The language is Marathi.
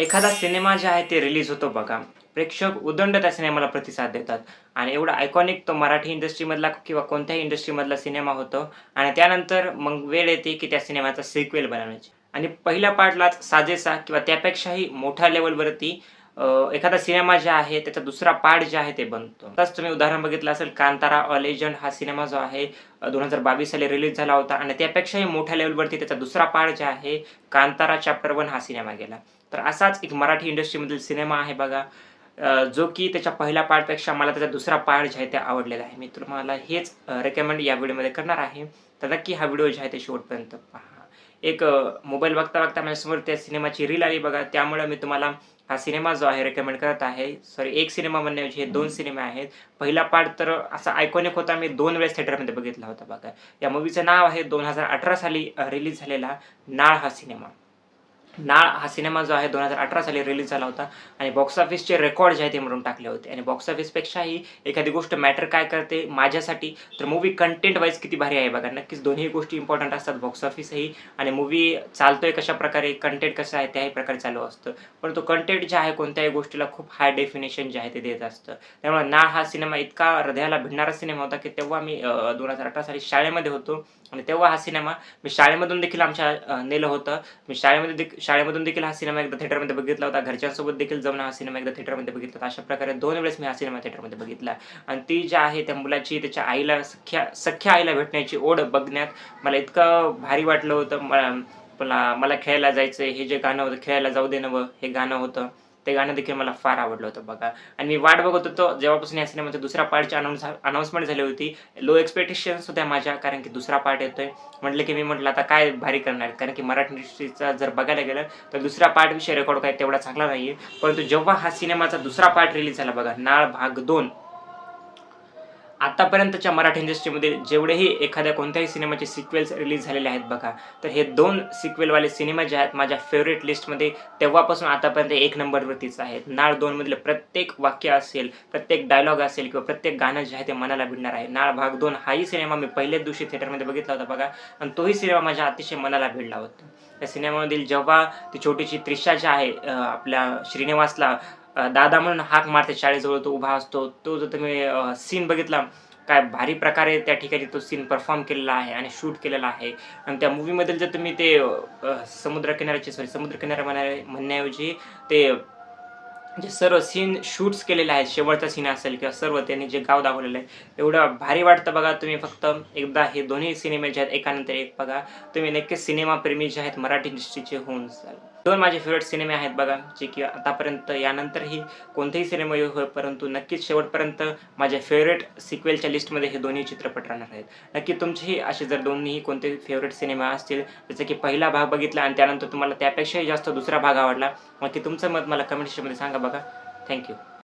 एखादा सिनेमा जे आहे ते रिलीज होतो बघा. प्रेक्षक उदंड त्या सिनेमाला प्रतिसाद देतात. आणि एवढा आयकॉनिक तो मराठी इंडस्ट्रीमधला किंवा कोणत्याही इंडस्ट्रीमधला सिनेमा होतो. आणि त्यानंतर मग वेळ येते की त्या सिनेमाचा सिक्वेल बनवण्याची. आणि पहिल्या पार्टलाच साजेसा किंवा त्यापेक्षाही मोठ्या लेवलवरती एखादा सिनेमा जे आहे त्याचा दुसरा पार्ट जे आहे ते बनतो. तसं तुम्ही उदाहरण बघितलं असेल कांतारा अ लेजंड हा सिनेमा जो आहे दोन हजार बावीस साली रिलीज झाला होता आणि त्यापेक्षाही मोठ्या लेवलवरती त्याचा दुसरा पार्ट जे आहे कांतारा चॅप्टर वन हा सिनेमा गेला. तर असाच एक मराठी इंडस्ट्रीमधील सिनेमा आहे बघा. जो की त्याच्या पहिल्या पार्टपेक्षा मला त्याचा दुसरा पार्ट जे आहे ते आवडलेला आहे. मी तुम्हाला हेच रेकमेंड या व्हिडिओमध्ये करणार आहे. तर नक्की हा व्हिडिओ जे आहे ते शेवटपर्यंत पहा. एक मोबाईल बघता बघता माझ्यासमोर त्या सिनेमाची रील आली बघा. त्यामुळे मी तुम्हाला हा सिनेमा जो आहे रेकमेंड करत आहे. सॉरी एक सिनेमा म्हणण्याऐवजी हे दोन सिनेमे आहेत. पहिला पार्ट तर असा आयकॉनिक होता. मी दोन वेळेस थिएटरमध्ये बघितला होता बघा. या मूवीचं नाव आहे दोन हजार अठरा साली रिलीज झालेला नाळ हा सिनेमा. नाळ हा सिनेमा जो आहे दोन हजार अठरा साली रिलीज झाला होता आणि बॉक्स ऑफिसचे रेकॉर्ड जे आहे ते म्हणून टाकले होते. आणि बॉक्स ऑफिसपेक्षाही एखादी गोष्ट मॅटर काय करते माझ्यासाठी तर मूवी कंटेंट वाईज किती भारी आहे बघा. नक्कीच दोन्ही गोष्टी इम्पॉर्टंट असतात बॉक्स ऑफिसही आणि मूवी चालतोय कशा प्रकारे कंटेंट कसं आहे त्याही प्रकारे चालू असतं. पण तो कंटेंट जे आहे कोणत्याही गोष्टीला खूप हाय डेफिनेशन जे आहे ते देत असतं. त्यामुळे नाळ हा सिनेमा इतका हृदयाला भिडणारा सिनेमा होता की तेव्हा मी दोन हजार अठरा साली शाळेमध्ये होतो. आणि तेव्हा हा सिनेमा मी शाळेमधून देखील आमच्या नेलं होतं. मी शाळेमध्ये देख- शाळेमधून देखील हा सिनेमा एकदा थिएटरमध्ये बघितला होता. घरच्यांसोबत देखील जाऊन हा सिनेमा एकदा थिएटरमध्ये बघितला होता. अशा प्रकारे दोन वेळेस मी हा सिनेमा थिएटरमध्ये बघितला. आणि ती जी आहे त्या मुलाची त्याच्या आईला सख्या सख्या आईला भेटण्याची ओढ बघण्यात मला इतकं भारी वाटलं होतं. मला मला खेळायला जायचं हे जे गाणं होतं खेळायला जाऊ दे नवं हे गाणं होतं. ते गाणं देखील मला फार आवडलं होतं बघा. आणि मी वाट बघत होतो जेव्हापासून या सिनेमाचा दुसरा पार्टची अनाऊन्स अनाऊन्समेंट झाली होती लो एक्सपेक्टेशन्स होत्या माझ्या कारण की दुसरा पार्ट येतोय. म्हटलं की मी म्हटलं आता काय भारी करणार? कारण की मराठी इंडस्ट्रीचा जर बघायला गेलं तर दुसरा पार्ट विषय रेकॉर्ड काय तेवढा चांगला नाही परंतु जेव्हा हा सिनेमाचा दुसरा पार्ट रिलीज झाला बघा नाळ भाग दोन आतापर्यंतच्या मराठी इंडस्ट्रीमध्ये जेवढेही एखाद्या कोणत्याही सिनेमाचे सिक्वेल्स रिलीज झालेले आहेत बघा तर हे दोन सिक्वेलवाले सिनेमा जे आहेत माझ्या फेवरेट लिस्टमध्ये तेव्हापासून आतापर्यंत एक नंबरवरतीच आहेत. नाळ दोनमधले प्रत्येक वाक्य असेल प्रत्येक डायलॉग असेल किंवा प्रत्येक गाणं जे आहे ते मनाला भिडणार आहे. नाळ भाग दोन हाही सिनेमा मी पहिल्याच दिवशी थिएटरमध्ये बघितला होता बघा आणि तोही सिनेमा माझ्या अतिशय मनाला भिडला होता. त्या सिनेमामधील जेव्हा ती छोटीशी त्रिशा जी आहे आपल्या श्रीनिवासला दादा म्हणून हाक मारते शाळेजवळ तो उभा असतो. तो जो तुम्ही सीन बघितला काय भारी प्रकारे त्या ठिकाणी तो सीन परफॉर्म केलेला आहे आणि शूट केलेला आहे. आणि त्या मूवीमधील जर तुम्ही ते समुद्रकिनाऱ्याचे सॉरी समुद्रकिनारा म्हणा म्हणण्याऐवजी ते जे सर्व सीन शूट्स केलेले आहेत शेवटचा सीन असेल किंवा सर्व त्यांनी जे गाव दाखवलेलं आहे एवढं भारी वाटतं बघा तुम्ही फक्त. एकदा हे दोन्ही सिनेमे जे आहेत एकानंतर एक बघा. तुम्ही नक्कीच सिनेमाप्रेमी जे आहेत मराठी इंडस्ट्रीचे होऊन जाल. दोन माझे फेवरेट सिनेमे आहेत बघा जे की आतापर्यंत यानंतरही कोणतेही सिनेमा येऊ हो परंतु नक्कीच शेवटपर्यंत माझ्या फेवरेट सिक्वेलच्या लिस्टमध्ये हे दोन्ही चित्रपट राहणार आहेत. नक्की तुमचेही असे जर दोन्हीही कोणते फेवरेट सिनेमा असतील जसं की पहिला भाग बघितला आणि त्यानंतर तुम्हाला त्यापेक्षाही जास्त दुसरा भाग आवडला मग तुमचं मत मला कमेंट सेक्शनमध्ये सांगा बघा. थँक्यू